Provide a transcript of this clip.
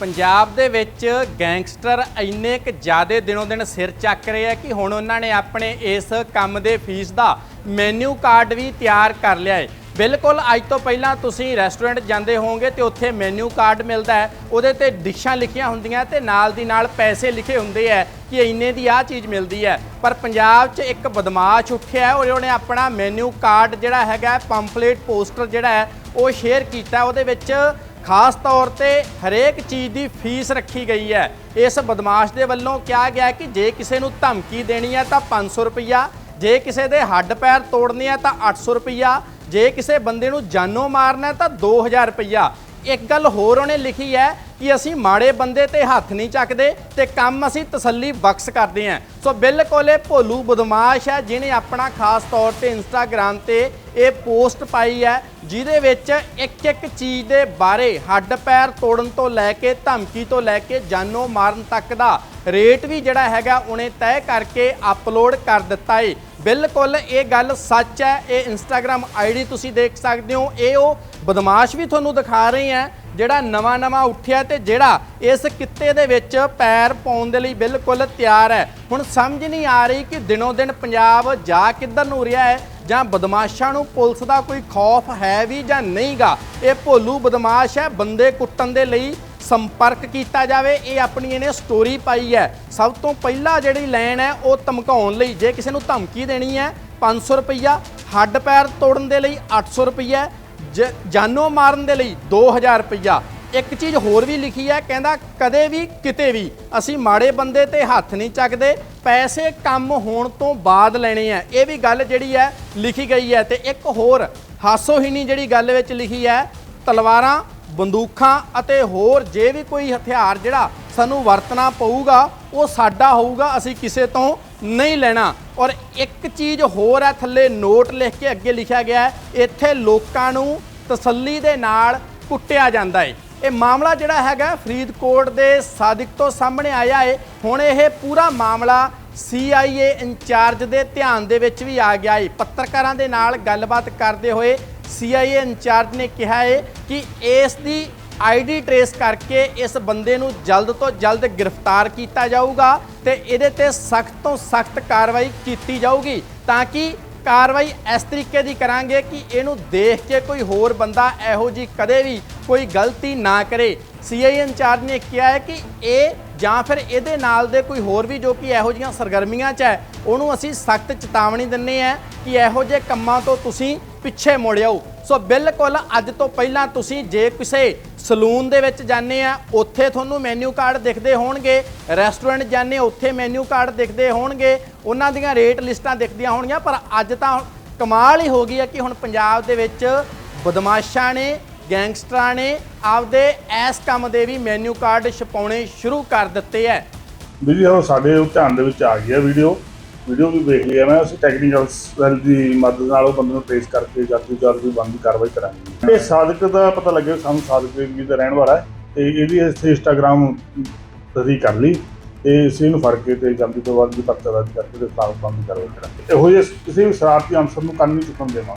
ਪੰਜਾਬ ਦੇ ਵਿੱਚ ਗੈਂਗਸਟਰ ਇੰਨੇ ਕੁ ਜ਼ਿਆਦੇ ਦਿਨੋਂ ਦਿਨ ਸਿਰ ਚੱਕ ਰਹੇ ਆ ਕਿ ਹੁਣ ਉਹਨਾਂ ਨੇ ਆਪਣੇ ਇਸ ਕੰਮ ਦੇ ਫੀਸ ਦਾ ਮੈਨੂ ਕਾਰਡ ਵੀ ਤਿਆਰ ਕਰ ਲਿਆ ਹੈ। ਬਿਲਕੁਲ, ਅੱਜ ਤੋਂ ਪਹਿਲਾਂ ਤੁਸੀਂ ਰੈਸਟੋਰੈਂਟ ਜਾਂਦੇ ਹੋਵੋਗੇ ਤੇ ਉੱਥੇ ਮੈਨੂ ਕਾਰਡ ਮਿਲਦਾ ਹੈ। ਉਹਦੇ ਤੇ ਡਿਸ਼ਾਂ ਲਿਖੀਆਂ ਹੁੰਦੀਆਂ ਤੇ ਨਾਲ ਦੀ ਨਾਲ ਪੈਸੇ ਲਿਖੇ ਹੁੰਦੇ ਆ ਕਿ ਇੰਨੇ ਦੀ ਆਹ ਚੀਜ਼ ਮਿਲਦੀ ਹੈ। ਪਰ ਪੰਜਾਬ 'ਚ ਇੱਕ ਬਦਮਾਸ਼ ਉੱਠਿਆ ਔਰ ਉਹਨੇ ਆਪਣਾ ਮੈਨੂ ਕਾਰਡ ਜਿਹੜਾ ਹੈਗਾ ਪੰਫਲੇਟ ਪੋਸਟਰ ਜਿਹੜਾ ਹੈ, ਉਹ ਸ਼ੇਅਰ ਕੀਤਾ। ਉਹਦੇ ਵਿੱਚ ਖਾਸ ਤੌਰ ਤੇ ਹਰੇਕ ਚੀਜ਼ ਦੀ ਫੀਸ ਰੱਖੀ ਗਈ ਹੈ। ਇਸ ਬਦਮਾਸ਼ ਦੇ ਵੱਲੋਂ ਕਿਹਾ ਗਿਆ ਕਿ ਜੇ ਕਿਸੇ ਨੂੰ ਧਮਕੀ ਦੇਣੀ ਹੈ ਤਾਂ 500 ਰੁਪਈਆ, ਜੇ ਕਿਸੇ ਦੇ ਹੱਡ ਪੈਰ ਤੋੜਨੇ ਆ ਤਾਂ 800 ਰੁਪਈਆ, ਜੇ ਕਿਸੇ ਬੰਦੇ ਨੂੰ ਜਾਨੋਂ ਮਾਰਨਾ ਹੈ ਤਾਂ 2000 ਰੁਪਈਆ। ਇੱਕ ਗੱਲ ਹੋਰ ਉਹਨੇ ਲਿਖੀ ਹੈ ਕਿ ਅਸੀਂ ਮਾੜੇ ਬੰਦੇ ਤੇ ਹੱਥ ਨਹੀਂ ਚੱਕਦੇ ਤੇ ਕੰਮ ਅਸੀਂ ਤਸੱਲੀ ਬਖਸ਼ ਕਰਦੇ ਹਾਂ। ਸੋ ਬਿਲਕੁਲ ਇਹ ਭੋਲੂ ਬਦਮਾਸ਼ ਹੈ, ਜਿਹਨੇ ਆਪਣਾ ਖਾਸ ਤੌਰ ਤੇ ਇੰਸਟਾਗ੍ਰam ਤੇ ਇਹ ਪੋਸਟ ਪਾਈ ਹੈ, ਜਿਹਦੇ ਵਿੱਚ ਇੱਕ ਇੱਕ ਚੀਜ਼ ਦੇ ਬਾਰੇ ਹੱਡ ਪੈਰ ਤੋੜਨ ਤੋਂ ਲੈ ਕੇ ਧਮਕੀ ਤੋਂ ਲੈ ਕੇ ਜਾਨੋਂ ਮਾਰਨ ਤੱਕ ਦਾ ਰੇਟ ਵੀ ਜਿਹੜਾ ਹੈਗਾ ਉਹਨੇ ਤੈਅ ਕਰਕੇ ਅਪਲੋਡ ਕਰ ਦਿੱਤਾ ਏ। ਬਿਲਕੁਲ ਇਹ ਗੱਲ ਸੱਚ ਹੈ, ਇਹ ਇੰਸਟਾਗ੍ਰam ਆਈਡੀ ਤੁਸੀਂ ਦੇਖ ਸਕਦੇ ਹੋ। ਇਹ ਉਹ ਬਦਮਾਸ਼ ਵੀ ਤੁਹਾਨੂੰ ਦਿਖਾ ਰਹੇ ਹੈ ਜਿਹੜਾ ਨਵਾਂ ਨਵਾਂ ਉੱਠਿਆ ਤੇ ਜਿਹੜਾ ਇਸ ਕਿੱਤੇ ਦੇ ਵਿੱਚ ਪੈਰ ਪਾਉਣ ਦੇ ਲਈ ਬਿਲਕੁਲ ਤਿਆਰ ਹੈ। ਹੁਣ ਸਮਝ ਨਹੀਂ ਆ ਰਹੀ ਕਿ ਦਿਨੋਂ ਦਿਨ ਪੰਜਾਬ ਜਾ ਕਿੱਧਰ ਨੂੰ ਰਿਹਾ ਹੈ ਜਾਂ ਬਦਮਾਸ਼ਾਂ ਨੂੰ ਪੁਲਿਸ ਦਾ ਕੋਈ ਖੌਫ ਹੈ ਵੀ ਜਾਂ ਨਹੀਂਗਾ। ਇਹ ਭੋਲੂ ਬਦਮਾਸ਼ ਹੈ, ਬੰਦੇ ਕੁੱਟਣ ਦੇ ਲਈ ਸੰਪਰਕ ਕੀਤਾ ਜਾਵੇ, ਇਹ ਆਪਣੀ ਇਹਨੇ ਸਟੋਰੀ ਪਾਈ ਹੈ। ਸਭ ਤੋਂ ਪਹਿਲਾਂ ਜਿਹੜੀ ਲਾਈਨ ਹੈ, ਉਹ ਧਮਕਾਉਣ ਲਈ, ਜੇ ਕਿਸੇ ਨੂੰ ਧਮਕੀ ਦੇਣੀ ਹੈ 500 ਰੁਪਈਆ, ਹੱਡ ਪੈਰ ਤੋੜਨ ਦੇ ਲਈ 800 ਰੁਪਈਆ ਜਾਨੋਂ ਮਾਰਨ ਦੇ ਲਈ 2000 ਰੁਪਈਆ। ਇੱਕ ਚੀਜ਼ ਹੋਰ ਵੀ ਲਿਖੀ ਹੈ, ਕਹਿੰਦਾ ਕਦੇ ਵੀ, ਕਿਤੇ ਵੀ। ਅਸੀਂ ਮਾੜੇ ਬੰਦੇ ਤੇ ਹੱਥ ਨਹੀਂ ਚੱਕਦੇ, ਪੈਸੇ ਕੰਮ ਹੋਣ ਤੋਂ ਬਾਅਦ ਲੈਣੇ ਆ। ਇਹ ਵੀ ਗੱਲ ਜਿਹੜੀ ਹੈ, ਲਿਖੀ ਗਈ ਹੈ। ਤੇ ਇੱਕ ਹੋਰ ਹਾਸੋਹੀਣੀ ਜਿਹੜੀ ਗੱਲ ਵਿੱਚ ਲਿਖੀ ਹੈ, ਤਲਵਾਰਾਂ, ਬੰਦੂਕਾਂ ਅਤੇ ਹੋਰ ਜੇ ਵੀ ਕੋਈ ਹਥਿਆਰ ਜਿਹੜਾ ਸਾਨੂੰ ਵਰਤਣਾ ਪਊਗਾ, ਉਹ ਸਾਡਾ ਹੋਊਗਾ, ਅਸੀਂ ਕਿਸੇ ਤੋਂ ਨਹੀਂ ਲੈਣਾ। ਔਰ ਇੱਕ ਚੀਜ਼ ਹੋਰ ਹੈ, ਥੱਲੇ ਨੋਟ ਲਿਖ ਕੇ ਅੱਗੇ ਲਿਖਿਆ ਗਿਆ ਹੈ, ਇੱਥੇ ਲੋਕਾਂ ਨੂੰ ਤਸੱਲੀ ਦੇ ਨਾਲ ਕੁੱਟਿਆ ਜਾਂਦਾ ਹੈ ਇਹ ਮਾਮਲਾ ਜਿਹੜਾ ਹੈਗਾ, ਫਰੀਦਕੋਟ ਦੇ ਸਾਦਿਕ ਤੋਂ ਸਾਹਮਣੇ ਆਇਆ ਹੈ ਹੁਣ ਇਹ ਪੂਰਾ ਮਾਮਲਾ CIA ਇੰਚਾਰਜ ਦੇ ਧਿਆਨ ਦੇ ਵਿੱਚ ਵੀ ਆ ਗਿਆ ਹੈ ਪੱਤਰਕਾਰਾਂ ਦੇ ਨਾਲ ਗੱਲਬਾਤ ਕਰਦੇ ਹੋਏ CIA ਇੰਚਾਰਜ ਨੇ ਕਿਹਾ ਹੈ ਕਿ ਇਸ ਦੀ ਆਈਡੀ ਟਰੇਸ ਕਰਕੇ ਇਸ ਬੰਦੇ ਨੂੰ ਜਲਦ ਤੋਂ ਜਲਦ ਗ੍ਰਿਫਤਾਰ ਕੀਤਾ ਜਾਊਗਾ ਤੇ ਇਹਦੇ ਤੇ ਸਖਤ ਤੋਂ ਸਖਤ ਕਾਰਵਾਈ ਕੀਤੀ ਜਾਊਗੀ ਤਾਂ ਕਿ ਕਾਰਵਾਈ ਇਸ ਤਰੀਕੇ ਦੀ ਕਰਾਂਗੇ ਕਿ ਇਹਨੂੰ ਦੇਖ ਕੇ ਕੋਈ ਹੋਰ ਬੰਦਾ ਇਹੋ ਜੀ ਕਦੇ ਵੀ ਕੋਈ ਗਲਤੀ ਨਾ ਕਰੇ। ਸੀਆਈ ਇੰਚਾਰਜ ਨੇ ਕਿਹਾ ਹੈ ਕਿ ਇਹ ਜਾਂ ਫਿਰ ਇਹਦੇ ਨਾਲ ਦੇ ਕੋਈ ਹੋਰ ਵੀ ਜੋ ਕਿ ਇਹੋ ਜੀਆਂ ਸਰਗਰਮੀਆਂ 'ਚ ਹੈ, ਉਹਨੂੰ ਅਸੀਂ ਸਖਤ ਚੇਤਾਵਨੀ ਦਿੰਨੇ ਆ ਕਿ ਇਹੋ ਜਿਹੇ ਕੰਮਾਂ ਤੋਂ ਤੁਸੀਂ ਪਿੱਛੇ ਮੁੜ ਜਾਓ। ਸੋ ਬਿਲਕੁਲ ਅੱਜ ਤੋਂ ਪਹਿਲਾਂ ਤੁਸੀਂ ਜੇ ਕਿਸੇ ਸਲੂਨ ਦੇ ਵਿੱਚ ਜਾਂਦੇ ਆ, ਉੱਥੇ ਤੁਹਾਨੂੰ ਮੈਨੂ ਕਾਰਡ ਦਿਖਦੇ ਹੋਣਗੇ ਰੈਸਟੋਰੈਂਟ ਜਾਂਦੇ ਉੱਥੇ ਮੈਨੂ ਕਾਰਡ ਦਿਖਦੇ ਹੋਣਗੇ, ਉਹਨਾਂ ਦੀਆਂ ਰੇਟ ਲਿਸਟਾਂ ਦਿਖਦੀਆਂ ਹੋਣਗੀਆਂ, ਪਰ ਅੱਜ ਤਾਂ ਕਮਾਲ ਹੀ ਹੋ ਗਈ ਹੈ ਕਿ ਹੁਣ ਪੰਜਾਬ ਦੇ ਵਿੱਚ ਬਦਮਾਸ਼ਾਂ ਨੇ, ਗੈਂਗਸਟਰਾਂ ਨੇ ਆਪਦੇ ਇਸ ਕੰਮ ਦੇ ਵੀ ਮੈਨੂ ਕਾਰਡ ਛਪਾਉਣੇ ਸ਼ੁਰੂ ਕਰ ਦਿੱਤੇ ਹੈ। ਵੀਡੀਓ ਸਾਡੇ ਧਿਆਨ ਦੇ ਵਿੱਚ ਆ ਗਈ ਹੈ ਵੀਡੀਓ। ਵੀਡੀਓ ਵੀ ਵੇਖ ਲਿਆ ਮੈਂ, ਅਸੀਂ ਟੈਕਨੀਕਲ ਸੈੱਲ ਦੀ ਮਦਦ ਨਾਲ ਉਹ ਬੰਦੇ ਨੂੰ ਟ੍ਰੇਸ ਕਰਕੇ ਜਲਦੀ ਤੋਂ ਜਲਦੀ ਬੰਦੀ ਕਾਰਵਾਈ ਕਰਾਂਗੇ। ਇਹ ਸਾਦਿਕ ਦਾ ਪਤਾ ਲੱਗਿਆ ਸਾਨੂੰ ਸਾਦਿਕ ਜੀ ਦਾ ਰਹਿਣ ਵਾਲਾ ਹੈ, ਤੇ ਇਹਦੀ ਇੱਥੇ ਇੰਸਟਾਗ੍ਰਾਮ ਤਸਦੀਕ ਕਰ ਲਈ, ਤੇ ਇਸ ਨੂੰ ਫੜ ਕੇ ਤੇ ਜਲਦੀ ਤੋਂ ਜਲਦੀ ਪਰਚਾ ਦਰਜ ਕਰਕੇ ਤੇ ਸਾਫ਼ ਬੰਦੀ ਕਾਰਵਾਈ ਕਰਾਂਗੇ। ਇਹੋ ਜਿਹੇ ਕਿਸੇ ਵੀ ਸ਼ਰਾਰਤੀ ਅਨਸਰ ਨੂੰ ਕੰਨ ਨਹੀਂ ਚੁੱਕਣ ਦੇਵਾਂਗੇ।